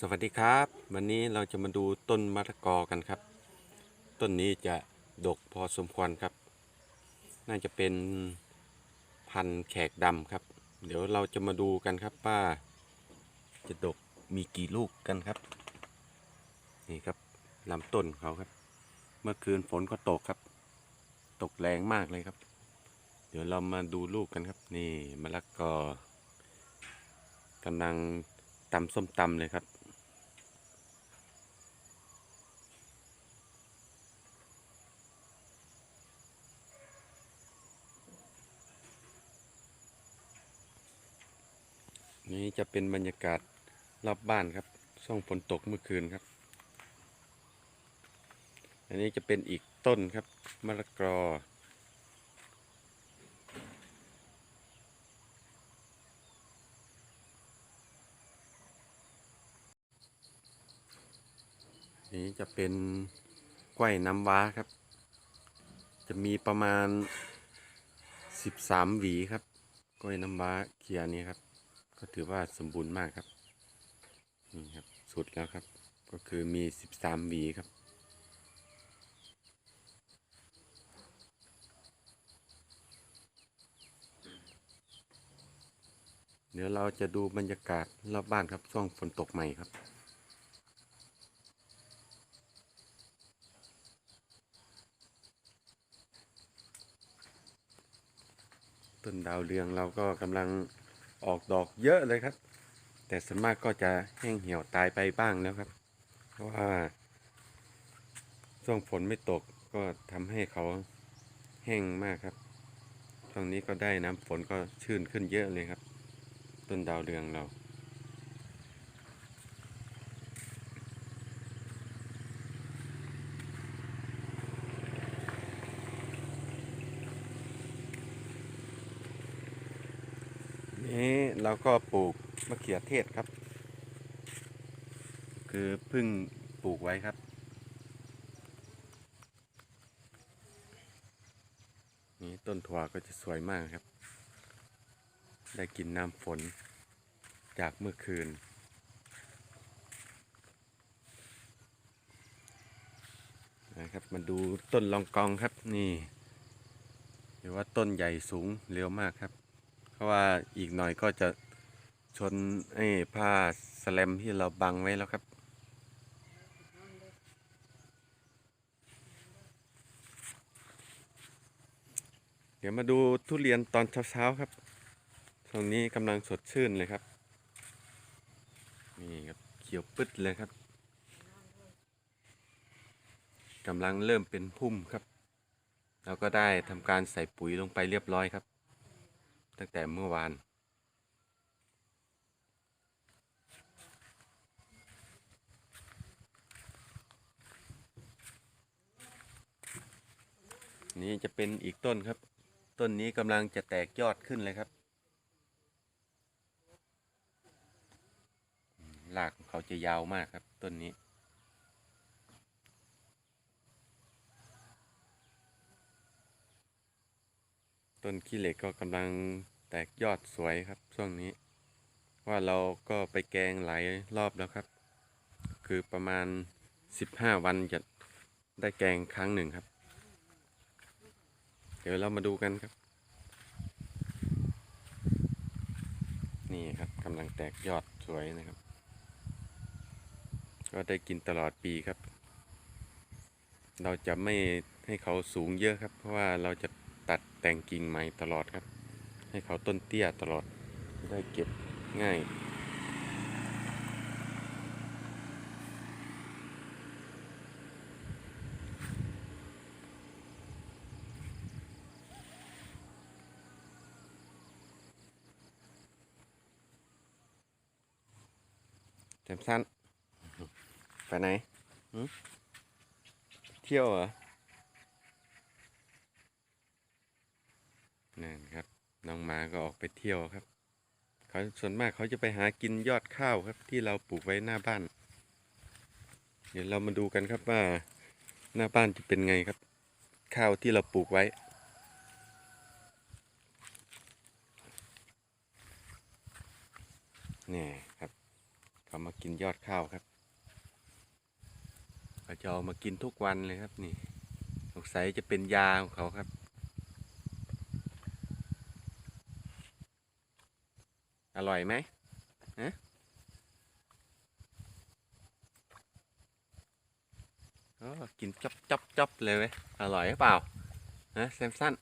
สวัสดีครับ วันนี้เราจะมาดูต้นมะละกอกันครับ ต้นนี้จะดกพอสมควรครับ น่าจะเป็นพันแขกดำครับ เดี๋ยวเราจะมาดูกันครับว่าจะดกมีกี่ลูกกันครับ นี่ครับลำต้นเขาครับ เมื่อคืนฝนก็ตกครับ ตกแรงมากเลยครับ เดี๋ยวเรามาดูลูกกันครับ นี่มะละกอกำลังตำส้มตำเลยครับ นี่จะเป็นบรรยากาศรอบบ้านครับ ช่วงฝนตกเมื่อคืนครับ อันนี้จะเป็นอีกต้นครับมะละกอนี้จะเป็นกล้วยน้ำว้าครับ จะมีประมาณ 13 หวีครับกล้วยน้ำว้าเคียนี้ครับ ก็ถือว่าสมบูรณ์มากครับ นี่ครับ สุดแล้วครับ ก็คือมี13หวีครับ เดี๋ยวเราจะดูบรรยากาศรอบบ้านครับ ช่วงฝนตกใหม่ครับต้นดาวเรืองเราก็กำลัง ออกดอกเยอะเลยครับ แต่ส่วนมากก็จะแห้งเหี่ยวตายไปบ้างแล้วครับ เพราะว่าช่วงฝนไม่ตกก็ทำให้เขาแห้งมากครับช่วงนี้ก็ได้น้ำฝนก็ชื้นขึ้นเยอะเลยครับ ต้นดาวเรืองเรา นี้ เราก็ปลูกมะเขือเทศครับ คือเพึ่งปลูกไว้ครับ นี่ต้นถั่วก็จะสวยมากครับ ได้กินน้ำฝนจากเมื่อคืนนะครับมาดูต้นลองกองครับนี่เรียกว่าต้นใหญ่สูงเร็วมากครับ เพราะว่าอีกหน่อยก็จะชนไอ้ผ้าสแลมที่เราบังไว้แล้วครับ เดี๋ยวมาดูทุเรียนตอนเช้าๆครับช่วงนี้กำลังสดชื่นเลยครับ นี่ครับเขียวปึ๊ดเลยครับกำลังเริ่มเป็นพุ่มครับเราก็ได้ทำการใส่ปุ๋ยลงไปเรียบร้อยครับ ตั้งแต่เมื่อวาน นี่จะเป็นอีกต้นครับ ต้นนี้กำลังจะแตกยอดขึ้นเลยครับอืมรากของเขาจะยาวมากครับต้นนี้ ต้นขี้เหล็กก็กำลังแตกยอดสวยครับ ช่วงนี้ ว่าเราก็ไปแกงหลายรอบแล้วครับ คือประมาณ 15 วันจะได้แกงครั้งหนึ่งครับ เดี๋ยวเรามาดูกันครับ นี่ครับกำลังแตกยอดสวยนะครับ ก็ได้กินตลอดปีครับ เราจะไม่ให้เขาสูงเยอะครับ เพราะว่าเราจะ ตัดแต่งกิ่งใหม่ตลอดครับ ให้เขาต้นเตี้ยตลอดจะได้เก็บง่ายแจมสั้นไปไหนหึเที่ยวเหรอ นั่นครับ น้องหมาก็ออกไปเที่ยวครับเขาส่วนมากเขาจะไปหากินยอดข้าวครับ ที่เราปลูกไว้หน้าบ้าน เดี๋ยวเรามาดูกันครับว่าหน้าบ้านจะเป็นไงครับ ข้าวที่เราปลูกไว้เนี่ยครับเขามากินยอดข้าวครับเขาจะเอามากินทุกวันเลยครับนี่สงสัยจะเป็นยาของเขาครับ อร่อยไหมฮะโอ้กินจับจับจับเลยเว้ยอร่อยหรือเปล่าฮะแซมสัน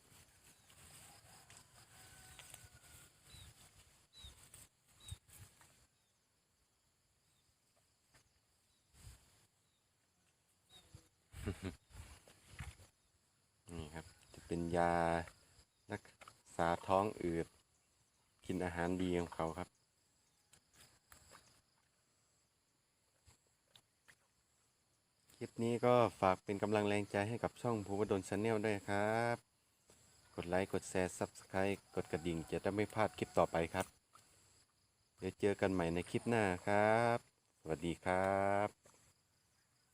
นี่ครับ จะเป็นยารักษาท้องอืด กินอาหารดีของเขาครับ คลิปนี้ก็ฝากเป็นกำลังแรงใจให้กับช่องภูวดลชาแนลด้วยครับ กดไลค์ กดแชร์ Subscribe กดกระดิ่งจะได้ไม่พลาดคลิปต่อไปครับ เดี๋ยวเจอกันใหม่ในคลิปหน้าครับ สวัสดีครับ